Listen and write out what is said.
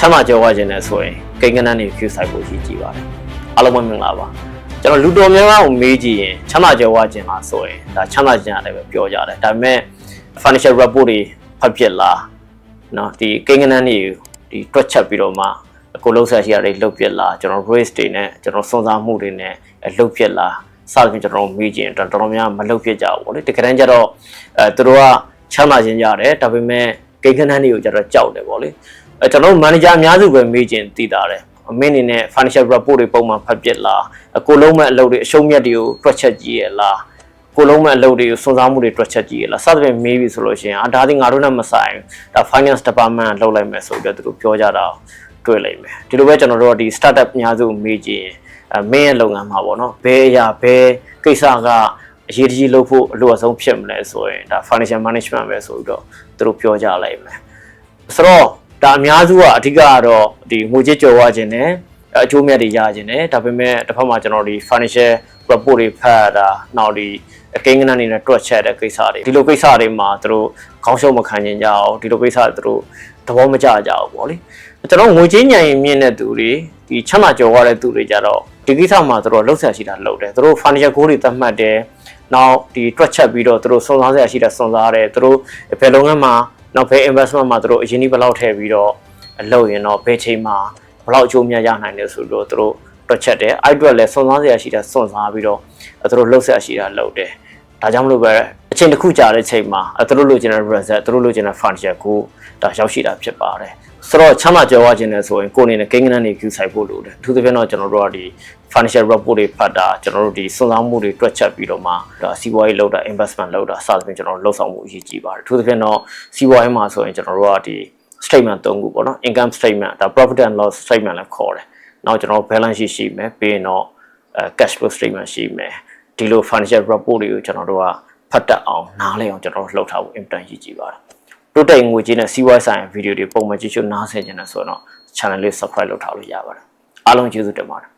ချမ်းသာကြွယ်ဝခြင်းနဲ့ဆိုရင်ကိန်းကနန်းတွေ queue site ကိုကြီးကြည့်ပါတယ်အားလုံးပဲမင်္ဂလာပါကျွန်တော်လူတော်များများကိုမေးကြည့်ရင်ချမ်းသာကြွယ်ဝခြင်းလားဆိုရင်ဒါချမ်းသာခြင်းရတယ်ပဲပြောကြတယ်ဒါပေမဲ့ financial report တွေဖတ်ဖြစ်လားเนาะဒီကိန်းကနန်းတွေဒီတွက်ချက်ပြီးတော့မှကိုလုံးဆက်ရှိရတယ်လှုပ်ပြက်လားကျွန်တော် race တွေနဲ့ကျွန်တော်စွန်စားမှုတွေနဲ့လှုပ်ပြက်လားစသဖြင့်ကျွန်တော်မေးကြည့်ရင်တော်တော်များများမလှုပ်ပြက်ကြဘူးဗောလေတကယ်တမ်းကျတော့အဲသူတို့ကချမ်းသာခြင်းရတယ်ဒါပေမဲ့ကိန်းကနန်းတွေကိုကျတော့ကြောက်တယ်ဗောလေ အဲကျွန်တော်တို့ manager အများစုပဲမေးခြင်းသိတာတယ်အမင်းအနေနဲ့ financial report တွေပုံမှန်ဖတ်ပြစ်လားအကိုလုံးမဲ့အလုပ်တွေအရှုံးမြတ်တွေကို တွက်ချက်ကြည့်ရလားကိုလုံးမဲ့အလုပ်တွေကိုစွန့်စားမှုတွေတွက်ချက်ကြည့်ရလားစသဖြင့်မေးပြီဆိုလို့ရှိရင်အာဒါဒီငါတို့နဲ့မဆိုင်ဘူးဒါ finance department ကလုပ်လိုက်မယ်ဆိုပြီးတော့သူတို့ပြောကြတာတွေ့လိုက်မယ်ဒီလိုပဲကျွန်တော်တို့ကဒီ startup အများစုကိုမေးကြည့်ရင်အဲမင်းရဲ့လုပ်ငန်းမှာပေါ့နော်ဘယ်အရာဘယ်ကိစ္စကအရေးတကြီးလုပ်ဖို့အလိုအဆုံးဖြစ်မလဲဆိုရင်ဒါ financial management ပဲဆိုပြီးတော့သူတို့ပြောကြလိုက်မယ်ဆိုတော့ ဒါအများစုကအဓိကကတော့ဒီငွေကြေးကြော်ဝခြင်းနဲ့အကျိုးမြတ်တွေရခြင်းနဲ့ဒါပေမဲ့တစ်ဖက်မှာကျွန်တော်ဒီ financial report တွေဖတ်ရတာနောက်ဒီအကိန်းကနန်းတွေနဲ့တွက်ချက်တဲ့ကိစ္စတွေဒီလိုကိစ္စတွေမှာသူတို့ခေါင်းရှုံးမခံကျင်ကြအောင်ဒီလိုကိစ္စတွေသူတို့သဘောမကျကြဘူးပေါ့လေကျွန်တော်ငွေကြေးညံရင်မြင့်တဲ့သူတွေဒီချမ်းသာကြော်ရတဲ့သူတွေကြတော့ဒီကိစ္စမှာသူတို့လှုပ်ဆက်ရှိတာလှုပ်တယ်သူတို့ financial goal တွေသတ်မှတ်တယ်နောက်ဒီတွက်ချက်ပြီးတော့သူတို့စွန့်စားစရာရှိတာစွန့်စားတယ်သူတို့ဘယ်လုပ်ငန်းမှာ နောက်ဘယ် investment မှာသူတို့အရင်ကြီးဘယ်လောက်ထည့်ပြီးတော့အလုပ်ရင်တော့ဘယ်ချိန်မှာဘယ်လောက်အကျိုးများရနိုင်တယ်ဆိုတော့သူတို့တွက်ချက်တယ်အဲ့အတွက်လည်းစွန့်စားစရာရှိတာစွန့်စားပြီးတော့သူတို့လှုပ်ဆက်ရှိတာလှုပ်တယ်ဒါကြောင့်မလို့ပဲအချိန်တစ်ခုကြာတဲ့ချိန်မှာသူတို့လိုချင်တဲ့ result သူတို့လိုချင်တဲ့ financial goal ဒါရောက်ရှိတာဖြစ်ပါတယ် ဆိုတော့ချမ်းသာကြွယ်ဝခြင်းနဲ့ဆိုရင်ကိုယ်အနေနဲ့ကိန်းဂဏန်းတွေ view ဆိုင်ဖို့လိုတယ်အထူးသဖြင့်တော့ကျွန်တော်တို့ကဒီ financial report တွေဖတ်တာကျွန်တော်တို့ဒီစုံစမ်းမှုတွေတွက်ချက်ပြီးတော့မှဒါစီးပွားရေးလုပ်တာ investment လုပ်တာစသဖြင့်ကျွန်တော်တို့လှုပ်ဆောင်မှုအရေးကြီးပါတယ်အထူးသဖြင့်တော့စီးပွားရေးမှာဆိုရင်ကျွန်တော်တို့ကဒီ statement ၃ခုပေါ့နော် income statement ဒါ profit and loss statement လည်းခေါ်တယ်နောက်ကျွန်တော်တို့ balance sheet ရှိမယ်ပြီးရင်တော့အဲ cash flow statement ရှိမယ်ဒီလို financial report တွေကိုကျွန်တော်တို့ကဖတ်တတ်အောင်နားလည်အောင်ကျွန်တော်တို့လှုပ်ထားဖို့ important ရည်ကြီးပါတယ် တိုးတက်ငွေကြေးနဲ့စီးပွားရေးဆိုင်ရာဗီဒီယိုတွေပုံမှန်ကြည့်ရှုနားဆင်ကြတယ်ဆိုတော့ channel လေး subscribe လုပ်ထားလို့ရပါတယ်အားလုံးကျေးဇူးတင်ပါတယ်